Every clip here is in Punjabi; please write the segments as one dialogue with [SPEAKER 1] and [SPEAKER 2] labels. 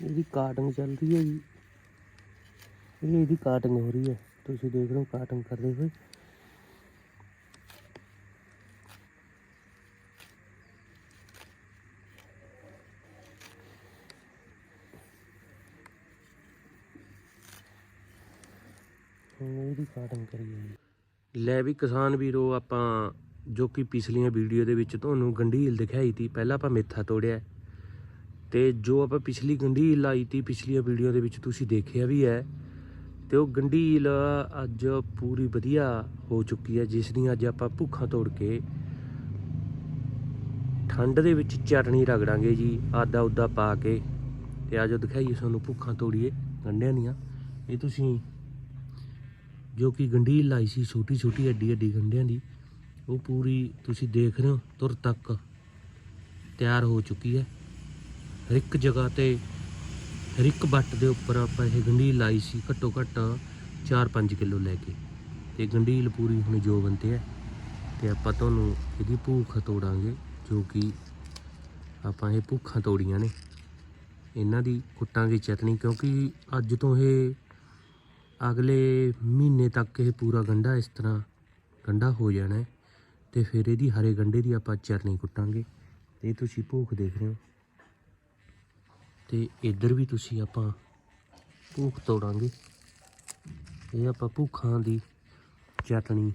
[SPEAKER 1] ਇਹਦੀ ਕਾਟਿੰਗ ਚੱਲ ਰਹੀ ਹੈ ਜੀ। ਇਹ ਇਹਦੀ ਕਾਟਿੰਗ ਹੋ ਰਹੀ ਹੈ ਤੁਸੀਂ ਦੇਖ ਰਹੇ ਹੋ ਕਾਟਿੰਗ ਕਰਦੇ ਹੋਏ। ਇਹਦੀ ਕਾਟਿੰਗ ਕਰੀਏ ਲੈ ਵੀ ਕਿਸਾਨ ਵੀਰੋ, ਆਪਾਂ ਜੋ ਕਿ ਪਿਛਲੀਆਂ ਵੀਡੀਓ ਦੇ ਵਿੱਚ ਤੁਹਾਨੂੰ ਗੰਢੀਲ ਦਿਖਾਈ ਤੀ। ਪਹਿਲਾਂ ਆਪਾਂ ਮੇਥਾ ਤੋੜਿਆ। ਤੇ ਜੋ ਆਪਾਂ ਪਿਛਲੀ ਗੰਢੀਲ ਲਾਈ ਤੀ, ਪਿਛਲੀਆਂ ਵੀਡੀਓ ਦੇ ਵਿੱਚ ਤੁਸੀਂ ਦੇਖਿਆ ਵੀ ਹੈ, ਤੇ ਉਹ ਗੰਢੀਲ ਅੱਜ ਪੂਰੀ ਵਧੀਆ ਹੋ ਚੁੱਕੀ ਹੈ, ਜਿਸ ਦੀ ਅੱਜ ਆਪਾਂ ਭੁੱਖਾਂ ਤੋੜ ਕੇ ਠੰਡ ਦੇ ਵਿੱਚ ਚਟਣੀ ਰਗੜਾਂਗੇ ਜੀ ਆਦਾ ਉਦਾ ਪਾ ਕੇ, ਤੇ ਆਜੋ ਦਿਖਾਈਏ ਤੁਹਾਨੂੰ ਭੁੱਖਾਂ ਤੋੜੀਏ ਗੰਢਿਆਂ ਦੀਆਂ। ਇਹ ਤੁਸੀਂ ਜੋ ਕਿ ਗੰਢੀਲ ਲਾਈ ਸੀ ਛੋਟੀ ਛੋਟੀ ਅੱਡੀ ਅੱਡੀ ਗੰਢਿਆਂ ਦੀ, ਉਹ ਪੂਰੀ ਤੁਸੀਂ ਦੇਖ ਰਹੇ ਹੋ, ਤੁਰ ਤੱਕ ਤਿਆਰ ਹੋ ਚੁੱਕੀ ਹੈ। ਹਰ ਇੱਕ ਜਗ੍ਹਾ ਤੇ ਹਰ ਇੱਕ ਬੱਟ ਦੇ ਉੱਪਰ ਆਪਾਂ ਇਹ ਗੰਢੀਲ ਲਾਈ ਸੀ, ਘੱਟੋ ਘੱਟ 4-5 ਕਿਲੋ ਲੈ ਕੇ। ਤੇ ਗੰਢੀਲ ਪੂਰੀ ਹੁਣ ਜੋ ਬੰਤੇ ਹੈ। ਤੇ ਆਪਾਂ ਤੁਹਾਨੂੰ ਇਹਦੀ ਭੂਖ ਤੋੜਾਂਗੇ, ਜੋ ਕਿ ਆਪਾਂ ਇਹ ਭੁੱਖਾਂ ਤੋੜੀਆਂ ਨੇ। ਇਹਨਾਂ ਦੀ ਕੁੱਟਾਂਗੇ ਚਟਨੀ, ਕਿਉਂਕਿ ਅੱਜ ਤੋਂ ਇਹ ਅਗਲੇ ਮਹੀਨੇ ਤੱਕ ਇਹ ਪੂਰਾ ਗੰਢਾ ਇਸ ਤਰ੍ਹਾਂ ਗੰਢਾ ਹੋ ਜਾਣਾ ਹੈ। ਤੇ ਫਿਰ ਇਹਦੀ ਹਰੇ ਗੰਢੇ ਦੀ ਆਪਾਂ ਚਟਨੀ ਕੁੱਟਾਂਗੇ। ਤੇ ਇਹ ਤੁਸੀਂ ਭੂਖ ਦੇਖ ਰਹੇ ਹੋ। ਤੇ ਇੱਧਰ ਵੀ ਤੁਸੀਂ ਆਪਾਂ ਭੂਖ ਤੋੜਾਂਗੇ। ਇਹ ਆਪਾਂ ਭੂਖਾਂ ਦੀ ਚਟਣੀ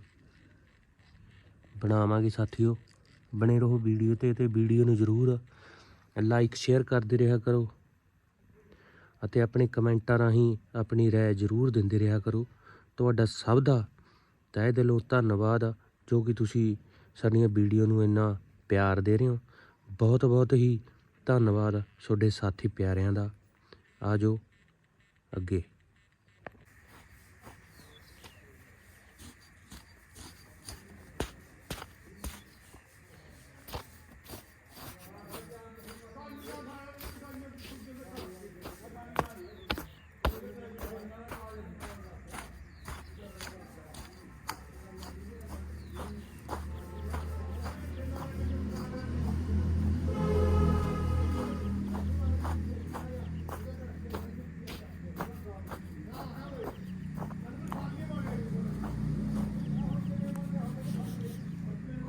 [SPEAKER 1] ਬਣਾਵਾਂਗੇ ਸਾਥੀਓ। ਬਣੇ ਰਹੋ ਵੀਡੀਓ ਤੇ ਤੇ ਵੀਡੀਓ ਨੂੰ ਜ਼ਰੂਰ ਲਾਈਕ ਸ਼ੇਅਰ ਕਰਦੇ ਰਿਹਾ ਕਰੋ ਅਤੇ ਆਪਣੇ ਕਮੈਂਟਾਂ ਰਾਹੀਂ ਆਪਣੀ ਰਾਏ ਜ਼ਰੂਰ ਦਿੰਦੇ ਰਿਹਾ ਕਰੋ। ਤੁਹਾਡਾ ਸਭ ਦਾ ਤਹਿ ਦਿਲੋਂ ਧੰਨਵਾਦ ਜੋ ਕਿ ਤੁਸੀਂ ਸਾਡੀਆਂ ਵੀਡੀਓ ਨੂੰ ਇੰਨਾ ਪਿਆਰ ਦੇ ਰਹੇ ਹੋ। ਬਹੁਤ ਬਹੁਤ ਹੀ ਧੰਨਵਾਦ ਤੁਹਾਡੇ ਸਾਥੀ ਪਿਆਰਿਆਂ ਦਾ। ਆ ਜਾਓ ਅੱਗੇ।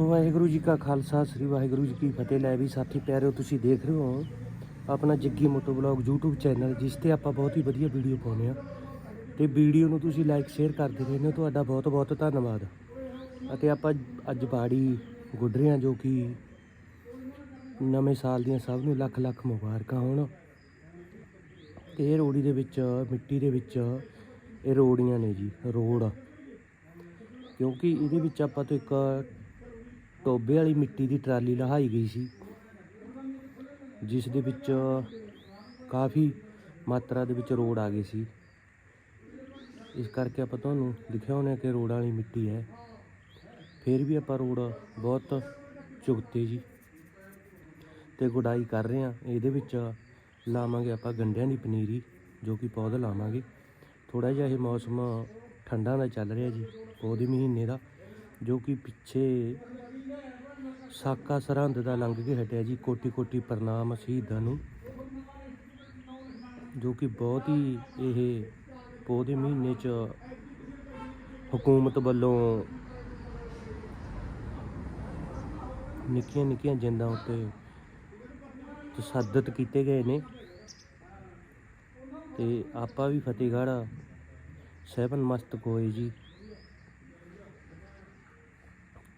[SPEAKER 1] ਵਾਹਿਗੁਰੂ ਜੀ ਕਾ ਖਾਲਸਾ, ਸ੍ਰੀ ਵਾਹਿਗੁਰੂ ਜੀ ਕੀ ਫਤਿਹ। ਲੈ ਵੀ ਸਾਥੀ ਪਿਆਰਿਓ, ਤੁਸੀਂ ਦੇਖ ਰਹੇ ਹੋ ਆਪਣਾ Jaggi moto blog YouTube channel, ਜਿਸ ਤੇ ਆਪਾਂ ਬਹੁਤ ਹੀ ਵਧੀਆ ਵੀਡੀਓ ਪਾਉਂਦੇ ਆ ਤੇ ਵੀਡੀਓ ਨੂੰ ਤੁਸੀਂ ਲਾਈਕ ਸ਼ੇਅਰ ਕਰਦੇ ਰਹਿੰਦੇ ਹੋ। ਤੁਹਾਡਾ ਬਹੁਤ ਬਹੁਤ ਧੰਨਵਾਦ। ਅਤੇ ਆਪਾਂ ਅੱਜ ਬਾੜੀ ਗੁੱਡ ਰਹੇ ਹਾਂ, ਜੋ ਕਿ ਨਵੇਂ ਸਾਲ ਦੀਆਂ ਸਭ ਨੂੰ ਲੱਖ ਲੱਖ ਮੁਬਾਰਕਾਂ ਹੋਣ। ਤੇ ਇਹ ਰੋੜੀ ਦੇ ਵਿੱਚ, ਮਿੱਟੀ ਦੇ ਵਿੱਚ ਇਹ ਰੋੜੀਆਂ ਨੇ ਜੀ, ਰੋੜ। ਕਿਉਂਕਿ ਇਹਦੇ ਵਿੱਚ ਆਪਾਂ ਤੋਂ ਇੱਕ ਟੋਬੇ ਵਾਲੀ ਮਿੱਟੀ ਦੀ ਟਰਾਲੀ ਲਹਾਈ ਗਈ ਸੀ, ਜਿਸ ਦੇ ਵਿੱਚ ਕਾਫੀ ਮਾਤਰਾ ਦੇ ਵਿੱਚ ਰੋੜ ਆ ਗਏ ਸੀ। ਇਸ ਕਰਕੇ ਆਪਾਂ ਤੁਹਾਨੂੰ ਦਿਖਾਉਂਦੇ ਹਾਂ ਕਿ ਰੋੜ ਵਾਲੀ ਮਿੱਟੀ ਹੈ। ਫਿਰ ਵੀ ਆਪਾਂ ਰੋੜ ਬਹੁਤ ਚੁਗਤੇ ਜੀ ਤੇ ਗੁਡਾਈ ਕਰ ਰਹੇ ਹਾਂ। ਇਹਦੇ ਵਿੱਚ ਲਾਵਾਂਗੇ ਆਪਾਂ ਗੰਡਿਆਂ ਦੀ ਪਨੀਰੀ, ਜੋ ਕਿ ਪੌਦ ਲਾਵਾਂਗੇ। ਥੋੜਾ ਜਿਹਾ ਇਹ ਮੌਸਮ ਠੰਡਾ ਦਾ ਚੱਲ ਰਿਹਾ ਜੀ, ਪੌਦੇ ਮਹੀਨੇ ਦਾ, ਜੋ ਕਿ ਪਿੱਛੇ ਸਾਕਾ ਸਰਹੰਦ ਦਾ ਲੰਘ ਕੇ ਹਟਿਆ ਜੀ। ਕੋਟੀ ਕੋਟੀ ਪ੍ਰਣਾਮ ਸ਼ਹੀਦਾਂ ਨੂੰ, ਜੋ ਕਿ ਬਹੁਤ ਹੀ ਇਹ ਪੌਦੇ ਮਹੀਨੇ ਚ ਹਕੂਮਤ ਵੱਲੋਂ ਨਿੱਕੀਆਂ ਨਿੱਕੀਆਂ ਜਿੰਦਾਂ ਉੱਤੇ ਤਸੱਦਦ ਕੀਤੇ ਗਏ ਨੇ। ਤੇ ਆਪਾਂ ਵੀ ਫਤਿਹਗੜ੍ਹ ਸਹਿਬਨ ਮਸਤ ਹੋਏ ਜੀ।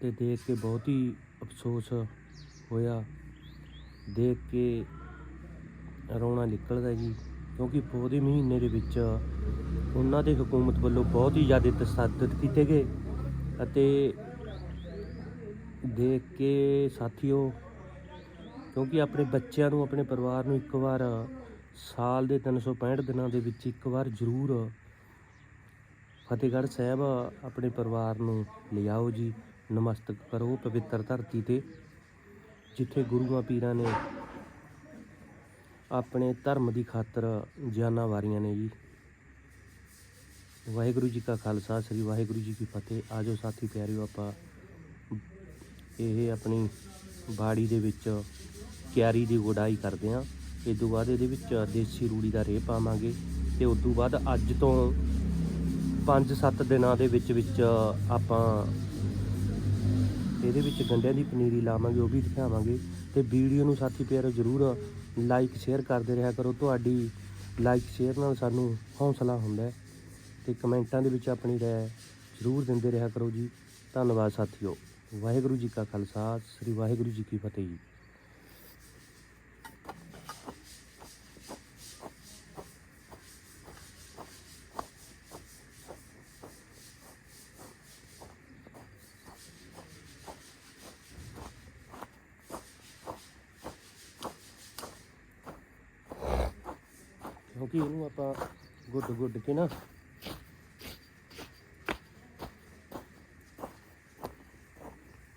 [SPEAKER 1] ਤੇ ਦੇਖ ਕੇ ਬਹੁਤ ਹੀ ਅਫਸੋਸ ਹੋਇਆ। ਦੇਖ ਕੇ ਰੋਣਾ ਨਿਕਲਦਾ ਜੀ, ਕਿਉਂਕਿ ਪੌਦੇ ਮਹੀਨੇ ਦੇ ਵਿੱਚ ਉਹਨਾਂ ਦੇ ਹਕੂਮਤ ਵੱਲੋਂ ਬਹੁਤ ਹੀ ਜ਼ਿਆਦਾ ਤਸੱਦਦ ਕੀਤੇ ਗਏ ਅਤੇ ਦੇਖ ਕੇ ਸਾਥੀਓ, ਕਿਉਂਕਿ ਆਪਣੇ ਬੱਚਿਆਂ ਨੂੰ, ਆਪਣੇ ਪਰਿਵਾਰ ਨੂੰ ਇੱਕ ਵਾਰ ਸਾਲ ਦੇ 365 ਦਿਨਾਂ ਦੇ ਵਿੱਚ ਇੱਕ ਵਾਰ ਜ਼ਰੂਰ ਫਤਿਹਗੜ੍ਹ ਸਾਹਿਬ ਆਪਣੇ ਪਰਿਵਾਰ ਨੂੰ ਲਿਆਓ ਜੀ। ਨਮਸਤਕ ਕਰੋ ਪਵਿੱਤਰ ਧਰਤੀ ਤੇ, ਜਿੱਥੇ ਗੁਰੂਆਂ ਪੀਰਾਂ ਨੇ ਆਪਣੇ ਧਰਮ ਦੀ ਖਾਤਰ ਜਾਨਾਂ ਵਾਰੀਆਂ ਨੇ ਜੀ। ਵਾਹਿਗੁਰੂ ਜੀ ਕਾ ਖਾਲਸਾ, ਸ੍ਰੀ ਵਾਹਿਗੁਰੂ ਜੀ ਕੀ ਫਤਿਹ। ਆਜੋ ਸਾਥੀ ਪਿਆਰਿਓ, ਆਪਾਂ ਇਹ ਆਪਣੀ ਬਾੜੀ ਦੇ ਵਿੱਚ ਕਿਆਰੀ ਦੀ ਗੁਡਾਈ ਕਰਦੇ ਹਾਂ ਇਸ ਤੋਂ ਬਾਅਦ ਇਹਦੇ ਵਿੱਚ ਦੇਸੀ ਰੂੜੀ ਦਾ ਰੇਹ ਪਾਵਾਂਗੇ ਤੇ ਉਸ ਤੋਂ ਬਾਅਦ ਅੱਜ ਤੋਂ 5-7 ਦਿਨਾਂ ਦੇ ਵਿੱਚ ਵਿੱਚ ਆਪਾਂ ਇਹਦੇ ਵਿੱਚ ਗੰਡਿਆਂ ਦੀ ਪਨੀਰੀ ਲਾਵਾਂਗੇ, ਉਹ ਵੀ ਦਿਖਾਵਾਂਗੇ ਤੇ ਵੀਡੀਓ ਨੂੰ ਸਾਥੀ ਪਿਆਰੋ ਜਰੂਰ ਲਾਈਕ ਸ਼ੇਅਰ ਕਰਦੇ ਰਿਹਾ ਕਰੋ। ਤੁਹਾਡੀ ਲਾਈਕ ਸ਼ੇਅਰ ਨਾਲ ਸਾਨੂੰ ਹੌਸਲਾ ਹੁੰਦਾ ਹੈ ਤੇ ਕਮੈਂਟਾਂ ਦੇ ਵਿੱਚ ਆਪਣੀ ਰਾਏ ਜਰੂਰ ਦਿੰਦੇ ਰਿਹਾ ਕਰੋ ਜੀ। ਧੰਨਵਾਦ ਸਾਥੀਓ। ਵਾਹਿਗੁਰੂ ਜੀ ਕਾ ਖਾਲਸਾ, ਸ੍ਰੀ ਵਾਹਿਗੁਰੂ ਜੀ ਕੀ ਫਤਿਹ। ਕਿਉਂਕਿ ਇਹਨੂੰ ਆਪਾਂ ਗੁੱਡ ਗੁੱਡ ਕੇ ਨਾ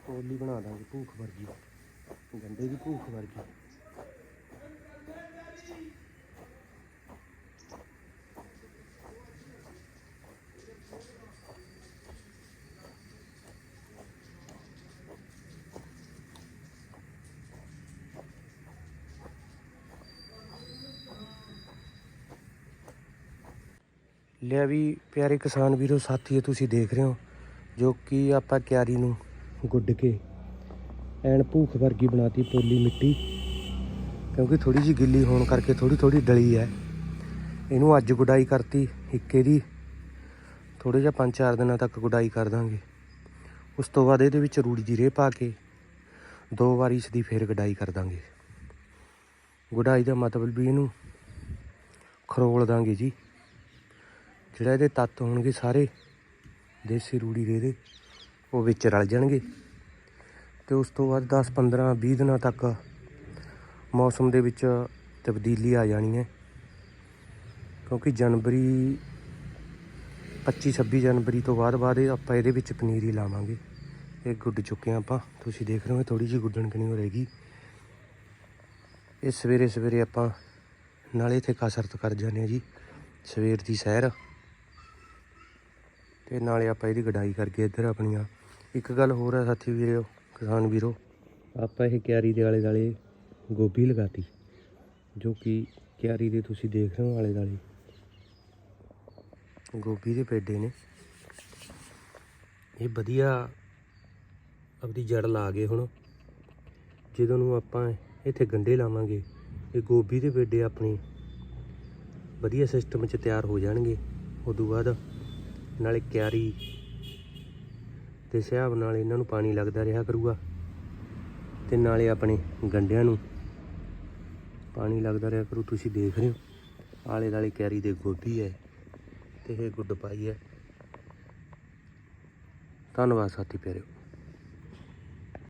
[SPEAKER 1] ਕੋਲੀ ਬਣਾ ਦਾਂਗੇ ਭੂਖ ਵਰਗੀ, ਗੰਡੇ ਦੀ ਭੂਖ ਵਰਗੀ। ਲਿਆ ਵੀ ਪਿਆਰੇ ਕਿਸਾਨ ਵੀਰੋ, ਸਾਥੀਓ, ਤੁਸੀਂ ਦੇਖ ਰਹੇ ਹੋ ਜੋ ਕਿ ਆਪਾਂ ਕਿਆਰੀ ਨੂੰ ਗੁੱਡ ਕੇ ਐਨ ਭੂਖ ਵਰਗੀ ਬਣਾਤੀ ਪੋਲੀ ਮਿੱਟੀ। ਕਿਉਂਕਿ ਥੋੜੀ ਜਿਹੀ ਗਿੱਲੀ ਹੋਣ ਕਰਕੇ ਥੋੜੀ ਥੋੜੀ ਡਲੀ ਹੈ। ਇਹਨੂੰ ਅੱਜ ਗੁਡਾਈ ਕਰਤੀ, ਇੱਕੇ ਦੀ ਥੋੜੇ ਜਿਹਾ 5-4 ਦਿਨਾਂ ਤੱਕ ਗੁਡਾਈ ਕਰ ਦਾਂਗੇ। ਉਸ ਤੋਂ ਬਾਅਦ ਇਹਦੇ ਵਿੱਚ ਰੂੜੀ ਦੀ ਰੇਹ ਪਾ ਕੇ ਦੋ ਵਾਰੀ ਇਸ ਦੀ ਫੇਰ ਗੁਡਾਈ ਕਰ ਦਾਂਗੇ। ਗੁਡਾਈ ਦਾ ਮਤਲਬ ਵੀ ਇਹਨੂੰ ਖਰੋਲ ਦਾਂਗੇ ਜੀ। ਜਿਹੜਾ ਇਹਦੇ ਤੱਤ ਹੋਣਗੇ ਸਾਰੇ, ਦੇਸੀ ਰੂੜੀ ਦੇ ਦੇ ਉਹ ਵਿੱਚ ਰਲ ਜਾਣਗੇ। ਤੇ ਉਸ ਤੋਂ ਬਾਅਦ 10 15 20 ਦਿਨਾਂ ਤੱਕ ਮੌਸਮ ਦੇ ਵਿੱਚ ਤਬਦੀਲੀ ਆ ਜਾਣੀ ਹੈ। ਕਿਉਂਕਿ ਜਨਵਰੀ 25 26 ਜਨਵਰੀ ਤੋਂ ਬਾਅਦ ਬਾਅਦ ਇਹ ਆਪਾਂ ਇਹਦੇ ਵਿੱਚ ਪਨੀਰੀ ਲਾਵਾਂਗੇ। ਇਹ ਗੁੱਡ ਚੁੱਕੇ ਹਾਂ ਆਪਾਂ। ਤੁਸੀਂ ਦੇਖ ਰਹੇ ਹੋ ਥੋੜੀ ਜਿਹੀ ਗੁੱਡਣ ਕਣੀ ਹੋ ਰਹੇਗੀ। ਇਹ ਸਵੇਰੇ ਸਵੇਰੇ ਆਪਾਂ ਨਾਲੇ ਇੱਥੇ ਕਸਰਤ ਕਰ ਜਾਂਦੇ ਹਾਂ ਜੀ। ਸਵੇਰ ਦੀ ਸੈਰ। ਤੇ ਨਾਲੇ ਆਪਾਂ ਇਹਦੀ ਗਡਾਈ ਕਰਕੇ ਇੱਧਰ ਆਪਣੀਆਂ। ਇੱਕ ਗੱਲ ਹੋਰ ਹੈ ਸਾਥੀ ਵੀਰੋ, ਕਿਸਾਨ ਵੀਰੋ, ਆਪਾਂ ਇਹ ਕਿਆਰੀ ਦੇ ਆਲੇ ਦਾਲੇ ਗੋਭੀ ਲਗਾਤੀ, ਜੋ ਕਿ ਕਿਆਰੀ ਦੇ ਤੁਸੀਂ ਦੇਖ ਰਹੇ ਹੋ ਆਲੇ ਦਾਲੇ ਗੋਭੀ ਦੇ ਪੇਡੇ ਨੇ। ਇਹ ਵਧੀਆ ਆਪਦੀ ਜੜ ਲਾ ਗਏ ਹੁਣ। ਜਦੋਂ ਨੂੰ ਆਪਾਂ ਇੱਥੇ ਗੰਡੇ ਲਾਵਾਂਗੇ, ਇਹ ਗੋਭੀ ਦੇ ਪੇਡੇ ਆਪਣੇ ਵਧੀਆ ਸਿਸਟਮ 'ਚ ਤਿਆਰ ਹੋ ਜਾਣਗੇ। ਉਦੋਂ ਬਾਅਦ ਨਾਲੇ ਕਿਆਰੀ ਤੇ ਹਿਸਾਬ ਨਾਲ ਇਹਨਾਂ ਨੂੰ ਪਾਣੀ ਲੱਗਦਾ ਰਿਹਾ ਕਰੂਗਾ। ਤੇ ਨਾਲੇ ਆਪਣੇ ਗੰਡਿਆਂ ਨੂੰ ਪਾਣੀ ਲੱਗਦਾ ਰਿਹਾ ਕਰੂ। ਤੁਸੀਂ ਦੇਖ ਰਹੇ ਹੋ, ਆਲੇ ਦਾਲੇ ਕਿਆਰੀ ਦੇ ਗੋਭੀ ਹੈ ਤੇ ਇਹ ਗੁੱਡ ਪਾਈ ਹੈ। ਧੰਨਵਾਦ ਸਾਥੀ ਪਿਆਰਿਓ।